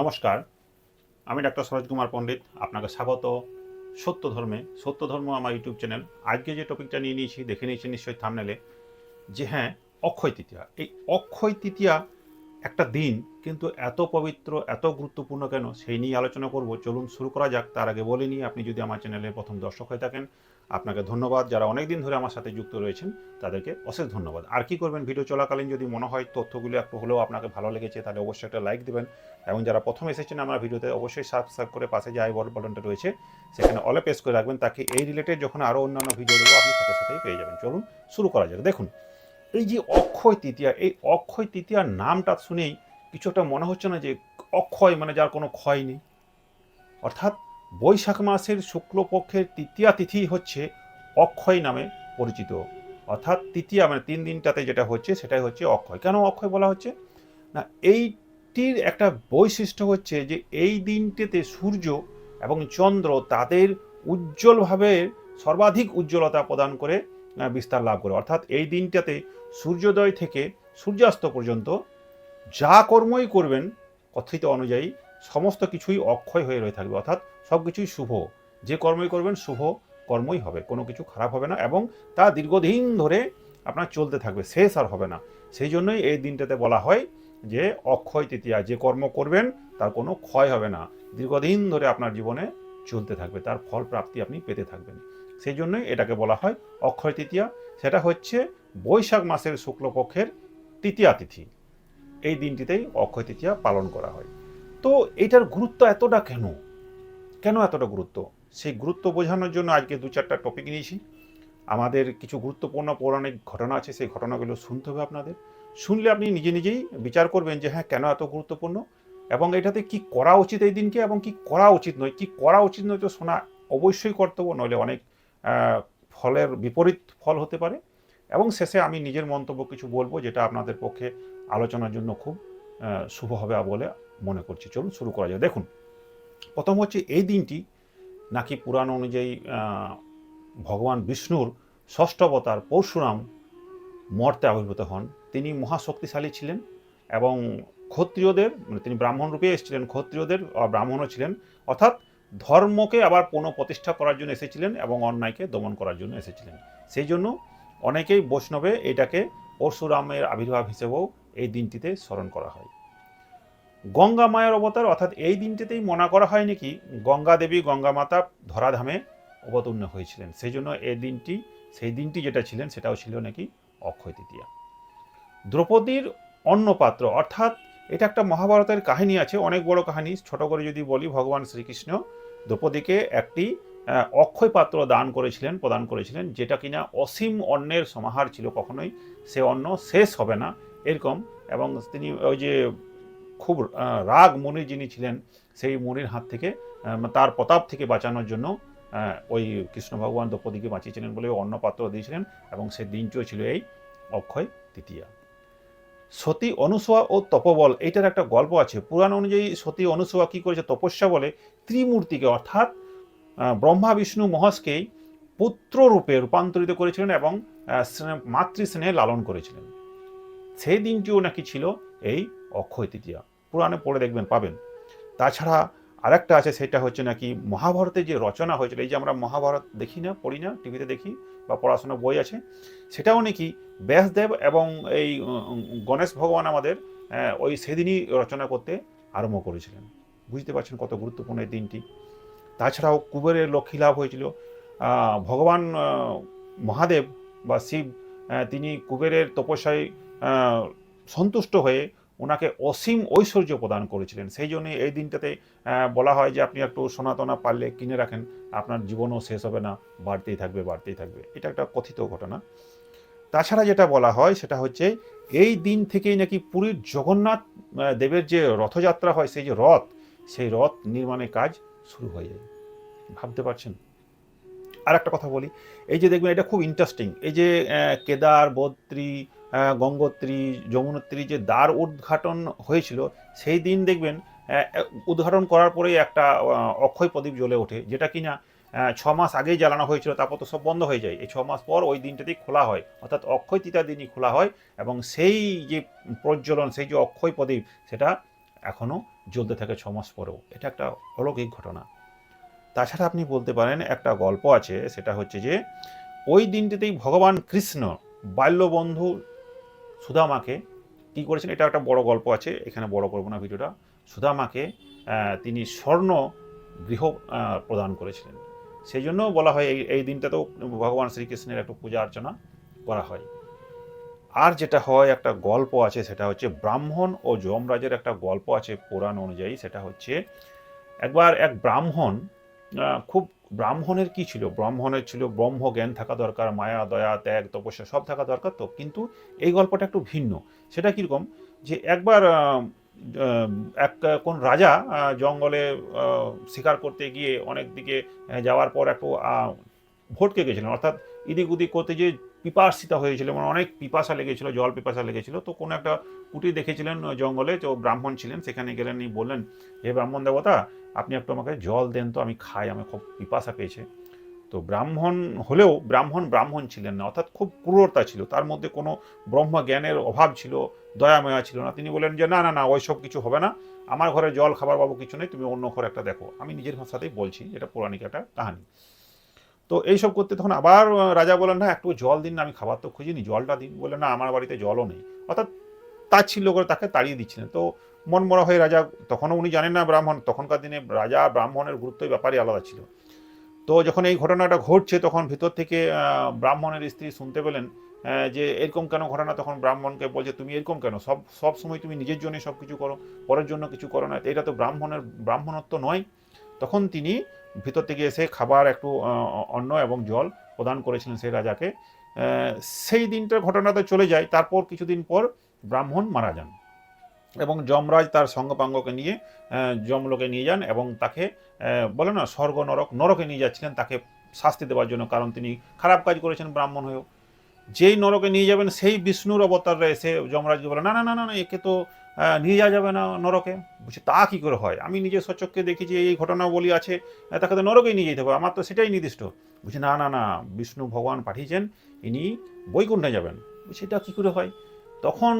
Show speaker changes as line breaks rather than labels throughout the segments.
নমস্কার, আমি ডাক্তার সরোজ কুমার পণ্ডিত, আপনাকে স্বাগত। সত্য ধর্মে, সত্য ধর্ম আমার ইউটিউব চ্যানেল। আজকে যে টপিকটা নিয়ে নিয়েছি, দেখে নিয়েছি নিশ্চয়ই থামনেলে যে হ্যাঁ অক্ষয় তৃতীয়া। এই অক্ষয় তৃতীয়া একটা দিন, কিন্তু এত পবিত্র, এত গুরুত্বপূর্ণ কেন? সেই নিয়ে আলোচনা করব। চলুন শুরু করা যাক। তার আগে বলে নিই, আপনি যদি আমার চ্যানেলের প্রথম দর্শক হয়ে থাকেন, আপনাকে ধন্যবাদ। যারা অনেক দিন ধরে আমার সাথে যুক্ত রয়েছেন, তাদেরকে অশেষ ধন্যবাদ। আর কি করবেন? ভিডিও চলাকালীন যদি মনে হয় তথ্যগুলো একটু হলেও আপনাকে ভালো লেগেছে, তাহলে অবশ্যই একটা লাইক দেবেন। এবং যারা প্রথম এসেছেন আমার ভিডিওতে, অবশ্যই সাবস্ক্রাইব করে পাশে যে আই বল বাটনটা রয়েছে, সেখানে অলে প্রেস করে রাখবেন, তাকে এই রিলেটেড যখন আরও অন্যান্য ভিডিও দেবো, আপনি সাথে সাথেই পেয়ে যাবেন। চলুন শুরু করা যাক। দেখুন এই যে অক্ষয় তৃতীয়া, এই অক্ষয় তৃতীয়ার নামটা শুনেই কিছু একটা মনে হচ্ছে না যে অক্ষয় মানে যার কোনো ক্ষয় নেই। অর্থাৎ বৈশাখ মাসের শুক্লপক্ষের তৃতীয়া তিথি হচ্ছে অক্ষয় নামে পরিচিত। অর্থাৎ তৃতীয়া মানে তিন দিনটাতে যেটা হচ্ছে সেটাই হচ্ছে অক্ষয়। কেন অক্ষয় বলা হচ্ছে? না, এইটির একটা বৈশিষ্ট্য হচ্ছে যে এই দিনটিতে সূর্য এবং চন্দ্র তাদের উজ্জ্বলভাবে সর্বাধিক উজ্জ্বলতা প্রদান করে বিস্তার লাভ করে। অর্থাৎ এই দিনটাতে সূর্যোদয় থেকে সূর্যাস্ত পর্যন্ত যা কর্মই করবেন, কথিত অনুযায়ী সমস্ত কিছুই অক্ষয় হয়ে রয়ে থাকবে। অর্থাৎ সব কিছুই শুভ। যে কর্মই করবেন, শুভ কর্মই হবে। কোনো কিছু খারাপ হবে না এবং তা দীর্ঘদিন ধরে আপনার চলতে থাকবে, শেষ আর হবে না। সেই জন্যই এই দিনটাতে বলা হয় যে অক্ষয় তৃতীয়া, যে কর্ম করবেন তার কোনো ক্ষয় হবে না। দীর্ঘদিন ধরে আপনার জীবনে চলতে থাকবে, তার ফল প্রাপ্তি আপনি পেতে থাকবেন। সেই জন্যই এটাকে বলা হয় অক্ষয় তৃতীয়া। সেটা হচ্ছে বৈশাখ মাসের শুক্লপক্ষের তৃতীয়া তিথি। এই দিনটিতেই অক্ষয় তৃতীয়া পালন করা হয়। তো এটার গুরুত্ব এতটা কেন? কেন এতটা গুরুত্ব? সেই গুরুত্ব বোঝানোর জন্য আজকে দু চারটা টপিক নিয়েছি। আমাদের কিছু গুরুত্বপূর্ণ পৌরাণিক ঘটনা আছে, সেই ঘটনাগুলো শুনতে হবে আপনাদের। শুনলে আপনি নিজে নিজেই বিচার করবেন যে হ্যাঁ কেন এত গুরুত্বপূর্ণ? এবং এটাতে কি করা উচিত এই দিনকে এবং কি করা উচিত নয়? কি করা উচিত নয় তো শোনা অবশ্যই কর্তব্য, নইলে অনেক ফলের বিপরীত ফল হতে পারে। এবং শেষে আমি নিজের মন্তব্য কিছু বলব, যেটা আপনাদের পক্ষে আলোচনার জন্য খুব শুভ হবে বলে মনে করছি। চলুন, শুরু করা যায় দেখুন, প্রথম হচ্ছে এই দিনটি নাকি পুরাণ অনুযায়ী ভগবান বিষ্ণুর ষষ্ঠ অবতার পরশুরাম মর্তে আবির্ভূত হন। তিনি মহাশক্তিশালী ছিলেন এবং ক্ষত্রিয়দের মানে তিনি ব্রাহ্মণ রূপে এসেছিলেন, ক্ষত্রিয়দের ব্রাহ্মণও ছিলেন। অর্থাৎ ধর্মকে আবার পুনঃপ্রতিষ্ঠা করার জন্য এসেছিলেন এবং অন্যায়কে দমন করার জন্য এসেছিলেন। সেই জন্য অনেকেই বৈষ্ণবে এটাকে পরশুরামের আবির্ভাব হিসেবেও এই দিনটিতে স্মরণ করা হয়। গঙ্গা মায়ের অবতার অর্থাৎ এই দিনটিতেই মনে করা হয় নাকি গঙ্গা দেবী, গঙ্গা মাতা ধরাধামে অবতীর্ণ হয়েছিলেন। সেই জন্য এই দিনটি, সেই দিনটি যেটা ছিলেন সেটাও ছিল নাকি অক্ষয় তৃতীয়া। দ্রৌপদীর অন্নপাত্র অর্থাৎ এটা একটা মহাভারতের কাহিনী আছে, অনেক বড় কাহিনী। ছোট করে যদি বলি, ভগবান শ্রীকৃষ্ণ দ্রৌপদীকে একটি অক্ষয় পাত্র দান করেছিলেন, প্রদান করেছিলেন, যেটা কিনা অসীম অন্নের সমাহার ছিল কখনোই। সে অন্ন শেষ হবে না, এরকম। এবং তিনি ওই যে খুব রাগ মুনি যিনি ছিলেন, সেই মুনির হাত থেকে তার প্রতাপ থেকে বাঁচানোর জন্য ওই কৃষ্ণ ভগবান দ্রৌপদীকে বাঁচিয়েছিলেন বলে ওই অন্নপাত্র দিয়েছিলেন এবং সেই দিনটিও ছিল এই অক্ষয় তৃতীয়া। সতী অনুসোয়া ও তপবল এটার একটা গল্প আছে। পুরাণ অনুযায়ী সতী অনুসোয়া কী করেছে? তপস্যা বলে ত্রিমূর্তিকে, অর্থাৎ ব্রহ্মা, বিষ্ণু মহাসকেই পুত্ররূপে রূপান্তরিত করেছিলেন এবং মাতৃস্নেহে লালন করেছিলেন। সেই দিনটিও নাকি ছিল এই অক্ষয় তৃতীয়া। পুরাণে পড়ে দেখবেন, পাবেন। তাছাড়া আরেকটা আছে, সেটা হচ্ছে নাকি মহাভারতে যে রচনা হয়েছিল, এই যে আমরা মহাভারত দেখি না, পড়ি না, টিভিতে দেখি বা পড়াশোনা বই আছে, সেটাও নাকি ব্যাসদেব এবং এই গণেশ ভগবান আমাদের ওই সেদিনই রচনা করতে আরম্ভ করেছিলেন। বুঝতে পারছেন কত গুরুত্বপূর্ণ এই দিনটি। তাছাড়াও কুবেরের লক্ষ্মী লাভ হয়েছিল। ভগবান মহাদেব বা শিব তিনি কুবেরের তপস্যায় সন্তুষ্ট হয়ে ওনাকে অসীম ঐশ্বর্য প্রদান করেছিলেন। সেই জন্য এই দিনটাতে বলা হয় যে আপনি একটু সোনাতনা পারলে কিনে রাখেন, আপনার জীবনও শেষ হবে না, বাড়তেই থাকবে বাড়তেই থাকবে। এটা একটা কথিত ঘটনা। তাছাড়া যেটা বলা হয়, সেটা হচ্ছে এই দিন থেকেই নাকি পুরীর জগন্নাথ দেবের যে রথযাত্রা হয়, সেই যে রথ, সেই রথ নির্মাণের কাজ শুরু হয়ে যায়। ভাবতে পারছেন? আর একটা কথা বলি। এই যে দেখবেন, এটা খুব ইন্টারেস্টিং এই যে কেদার, বদ্রী গঙ্গোত্রী, যমুনোত্রী যে দ্বার উদ্ঘাটন হয়েছিল, সেই দিন দেখবেন উদ্ঘাটন করার পরেই একটা অক্ষয় প্রদীপ জ্বলে ওঠে, যেটা কিনা ছ মাস আগেই জ্বালানো হয়েছিল, তারপর তো সব বন্ধ হয়ে যায়। এই ছ মাস পর ওই দিনটাতেই খোলা হয়, অর্থাৎ অক্ষয় তৃতীয়ার দিনই খোলা হয়, এবং সেই যে প্রজ্বলন, সেই যে অক্ষয় প্রদীপ, সেটা এখনও জ্বলতে থাকে ছ মাস পরেও। এটা একটা অলৌকিক ঘটনা। তাছাড়া আপনি বলতে পারেন, একটা গল্প আছে, সেটা হচ্ছে যে, ওই দিনটিতেই ভগবান কৃষ্ণ, বাল্যবন্ধু সুদামাকে কী করেছেন? এটা একটা বড় গল্প আছে, এখানে বড় করব না ভিডিওটা। সুদামাকে তিনি স্বর্ণ গৃহ প্রদান করেছিলেন। সেই জন্য বলা হয়, এই এই দিনটাতেও ভগবান শ্রীকৃষ্ণের একটু পূজা অর্চনা করা হয়। আর যেটা হয়, একটা গল্প আছে, সেটা হচ্ছে ব্রাহ্মণ ও যমরাজের একটা গল্প আছে পুরাণ অনুযায়ী। সেটা হচ্ছে, একবার এক ব্রাহ্মণ খুব ব্রাহ্মণের কি ছিল? ব্রাহ্মণের ছিল ব্রহ্ম, জ্ঞান থাকা দরকার, মায়া, দয়া, ত্যাগ, তপস্যা, সব থাকা দরকার তো। কিন্তু এই গল্পটা একটু ভিন্ন। সেটা কীরকম? যে একবার এক, কোন রাজা জঙ্গলে শিকার করতে গিয়ে অনেক দিকে যাওয়ার পর একটু ভটকে গেছিলেন। অর্থাৎ ইদিক উদিক করতে যে পিপাসিতা হয়েছিল মানে অনেক পিপাসা লেগেছিল, জল পিপাসা লেগেছিল, তো কোনো একটা কুটি দেখেছিলেন জঙ্গলে, তো ব্রাহ্মণ ছিলেন, সেখানে গেলেন বললেন, হে ব্রাহ্মণ দেবতা আপনি একটু আমাকে জল দেন তো, আমি খাই আমি খুব পিপাসা পেয়েছে। তো ব্রাহ্মণ হলেও, ব্রাহ্মণ ব্রাহ্মণ ছিলেন না, অর্থাৎ খুব ক্রূরতা ছিল, তার মধ্যে কোনো ব্রহ্ম জ্ঞানের অভাব ছিল, দয়াময়া ছিল না। তিনি বলেন যে, না না না, ওইসব কিছু হবে না, আমার ঘরে জল, খাবার বাবু কিছু নেই, তুমি অন্য ঘরে একটা দেখো। আমি নিজের ভাষাতেই বলছি এটা পৌরাণিক একটা কাহানি। তো এইসব করতে তখন আবার রাজা বলেন না একটু জল দিন না, আমি খাবার তো খুঁজিনি, জলটা দিন। বলে না, আমার বাড়িতে জলও নেই। অর্থাৎ তাচ্ছিল্য করে তাকে তাড়িয়ে দিচ্ছিলেন। তো মন মরা হয়ে রাজা, তখনও উনি জানেন না ব্রাহ্মণ, তখনকার দিনে রাজা ব্রাহ্মণের গুরুত্ব ব্যাপারই আলাদা ছিল। তো যখন এই ঘটনাটা ঘটছে, তখন ভিতর থেকে ব্রাহ্মণের স্ত্রী শুনতে পেলেন যে এরকম কেন ঘটনা? তখন ব্রাহ্মণকে বলছে, তুমি এরকম কেন? সব সব সময় তুমি নিজের জন্য সব কিছু করো, পরের জন্য কিছু করো না। এটা তো ব্রাহ্মণের, ব্রাহ্মণত্ব নয়। তখন তিনি ভিতর থেকে এসে খাবার একটু অন্ন এবং জল প্রদান করেছিলেন সেই রাজাকে। সেই দিনটার ঘটনাতে চলে যায়। তারপর কিছুদিন পর ব্রাহ্মণ মারা যান। এবং যমরাজ তার সঙ্গপাঙ্গকে নিয়ে যমলোকে নিয়ে যান এবং তাকে বলে না, স্বর্গ নরক, নরকে নিয়ে যাচ্ছিলেন। তাকে শাস্তি দেওয়ার জন্য কারণ তিনি খারাপ কাজ করেছেন ব্রাহ্মণ হয়েও। যেই নরকে নিয়ে যাবেন, সেই বিষ্ণুর অবতাররা এসে যমরাজকে বলে, না না না না একে তো নিয়ে যাওয়া যাবে না নরকে। বলছে, তা কী করে হয়? আমি নিজের সচক্ষে দেখি যে এই ঘটনাবলী আছে তাকে তো নরকেই নিয়ে যেতে হবে। আমার তো সেটাই নির্দিষ্ট। বলছে, না না না, বিষ্ণু ভগবান পাঠিয়েছেন, ইনি বৈকুণ্ঠে যাবেন। এটা কী করে হয়? তখন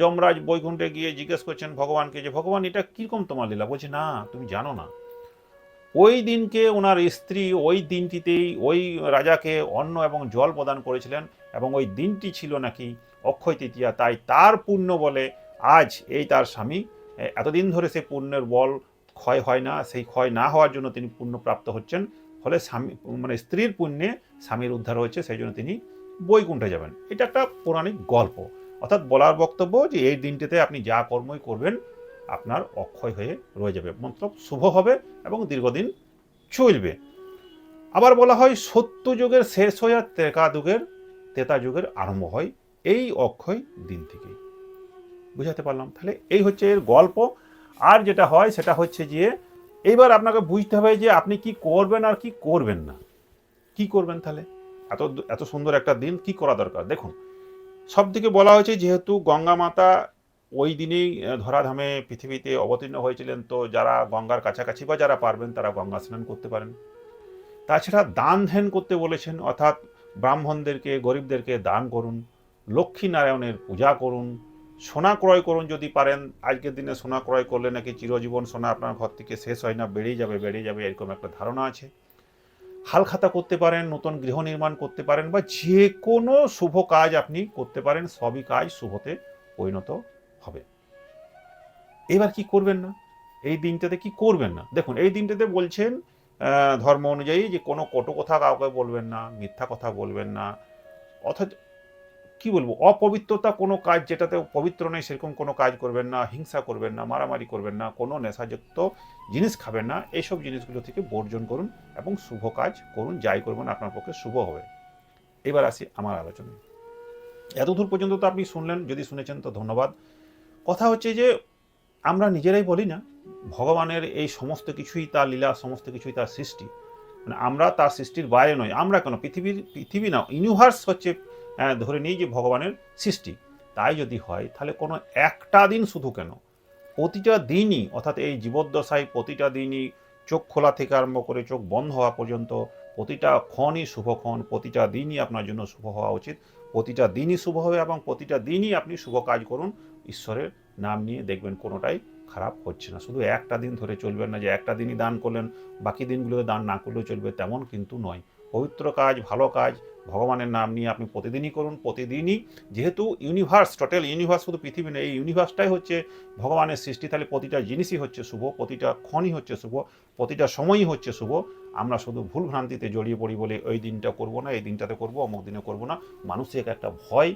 যমরাজ বৈকুণ্ঠে গিয়ে জিজ্ঞেস করছেন ভগবানকে যে, ভগবান, এটা কীরকম তোমার লীলা? বলছে, না, তুমি জানো না। ওই দিনকে ওনার স্ত্রী ওই দিনটিতেই ওই রাজাকে অন্ন এবং জল প্রদান করেছিলেন এবং ওই দিনটি ছিল নাকি অক্ষয় তৃতীয়া। তাই তার পুণ্য বলে আজ এই তার স্বামী এতদিন ধরে সেই পুণ্যের বল ক্ষয় হয় না, সেই ক্ষয় না হওয়ার জন্য তিনি পুণ্য প্রাপ্ত হচ্ছেন। ফলে স্বামী মানে স্ত্রীর পুণ্যে স্বামীর উদ্ধার হয়েছে, সেই জন্য তিনি বৈকুণ্ঠে যাবেন। এটা একটা পৌরাণিক গল্প। অর্থাৎ বলার বক্তব্য যে এই দিনটিতে আপনি যা কর্মই করবেন, আপনার অক্ষয় হয়ে রয়ে যাবে। মতলব শুভ হবে এবং দীর্ঘদিন চলবে। আবার বলা হয়, সত্য যুগের শেষ হয়ে আর ত্রেকা যুগের তেতা যুগের আরম্ভ হয় এই অক্ষয় দিন থেকেই বুঝাতে পারলাম? তাহলে এই হচ্ছে এর গল্প। আর যেটা হয়, সেটা হচ্ছে যে, এইবার আপনাকে বুঝতে হবে যে আপনি কি করবেন আর কি করবেন না। কি করবেন তাহলে? এত এত সুন্দর একটা দিন কি করা দরকার? দেখুন সব দিকে বলা হয়েছে, যেহেতু গঙ্গা মাতা ওই দিনেই ধরাধামে পৃথিবীতে অবতীর্ণ হয়েছিলেন, তো যারা গঙ্গার কাছাকাছি বা যারা পারবেন, তারা গঙ্গা স্নান করতে পারেন। তাছাড়া দান ধ্যান করতে বলেছেন, অর্থাৎ ব্রাহ্মণদেরকে, গরিবদেরকে দান করুন, লক্ষ্মী নারায়ণের পূজা করুন, সোনা ক্রয় করুন যদি পারেন, আজকের দিনে সোনা ক্রয় করলে নাকি চিরজীবন সোনা আপনার ঘর থেকে শেষ হয় না, বেড়েই যাবে বেড়েই যাবে, এরকম একটা ধারণা আছে। হালখাতা করতে পারেন, নতুন গৃহ নির্মাণ করতে পারেন বা যে কোনো শুভ কাজ আপনি করতে পারেন, সবই কাজ শুভতে পরিণত হবে। এবার কি করবেন না? এই দিনটাতে কি করবেন না? দেখুন, এই দিনটাতে বলছেন ধর্ম অনুযায়ী যে কোনো কটু কথা কাউকে বলবেন না, মিথ্যা কথা বলবেন না, অথচ কি বলব, অপবিত্রতা কোনো কাজ যেটাতে পবিত্র নেই, সেরকম কোনো কাজ করবেন না, হিংসা করবেন না, মারামারি করবেন না, কোনো নেশাযুক্ত জিনিস খাবেন না এইসব জিনিসগুলো থেকে বর্জন করুন এবং শুভ কাজ করুন, যাই করবেন আপনার পক্ষে শুভ হবে। এবার আসি আমার আলোচনায় এতদূর পর্যন্ত তো আপনি শুনলেন, যদি শুনেছেন তো ধন্যবাদ। কথা হচ্ছে যে, আমরা নিজেরাই বলি না, ভগবানের এই সমস্ত কিছুই তার লীলা, সমস্ত কিছুই তার সৃষ্টি। মানে আমরা তার সৃষ্টির বাইরে নয় আমরা কেন? পৃথিবীর, পৃথিবী না ইউনিভার্স হচ্ছে ধরে নিই যে ভগবানের সৃষ্টি। তাই যদি হয়, তাহলে কোনো একটা দিন শুধু কেন? প্রতিটা দিনই, অর্থাৎ এই জীবদ্দশায় প্রতিটা দিনই চোখ খোলা থেকে আরম্ভ করে চোখ বন্ধ হওয়া পর্যন্ত প্রতিটা ক্ষণই শুভক্ষণ প্রতিটা দিনই আপনার জন্য শুভ হওয়া উচিত। প্রতিটা দিনই শুভ হবে এবং প্রতিটা দিনই আপনি শুভ কাজ করুন। ঈশ্বরের নাম নিয়ে দেখবেন কোনোটাই খারাপ হচ্ছে না। শুধু একটা দিন ধরে চলবেন না যে একটা দিনই দান করলেন, বাকি দিনগুলোতে দান না করলেও চলবে, তেমন কিন্তু নয়। পবিত্র কাজ, ভালো কাজ ভগবানের নাম নিয়ে আপনি প্রতিদিনই করুন, প্রতিদিনই যেহেতু ইউনিভার্স টোটাল ইউনিভার্স শুধু পৃথিবী নেই, এই ইউনিভার্সটাই হচ্ছে ভগবানের সৃষ্টি, তাহলে প্রতিটা জিনিসই হচ্ছে শুভ, প্রতিটা ক্ষণই হচ্ছে শুভ, প্রতিটা সময়ই হচ্ছে শুভ। আমরা শুধু ভুল ভ্রান্তিতে জড়িয়ে পড়ি বলে ওই দিনটা করব না, এই দিনটাতে করব, অমুক দিনে করব না মানুষের একটা ভয়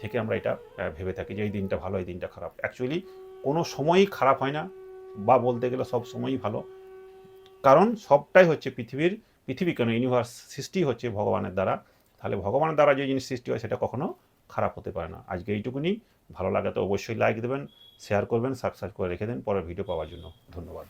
থেকে আমরা এটা ভেবে থাকি যে এই দিনটা ভালো, এই দিনটা খারাপ। অ্যাকচুয়ালি কোনো সময়ই খারাপ হয় না, বা বলতে গেলে সব সময়ই ভালো। কারণ সবটাই হচ্ছে পৃথিবীর, পৃথিবী কেন ইউনিভার্স সৃষ্টি হচ্ছে ভগবানের দ্বারা। তাহলে ভগবানের দ্বারা যে জিনিস সৃষ্টি হয় সেটা কখনো খারাপ হতে পারে না। আজকে এইটুকুনি। ভালো লাগে তো অবশ্যই লাইক দেবেন শেয়ার করবেন সাবস্ক্রাইব করে রেখে দেন। পরের ভিডিও পাওয়ার জন্য ধন্যবাদ।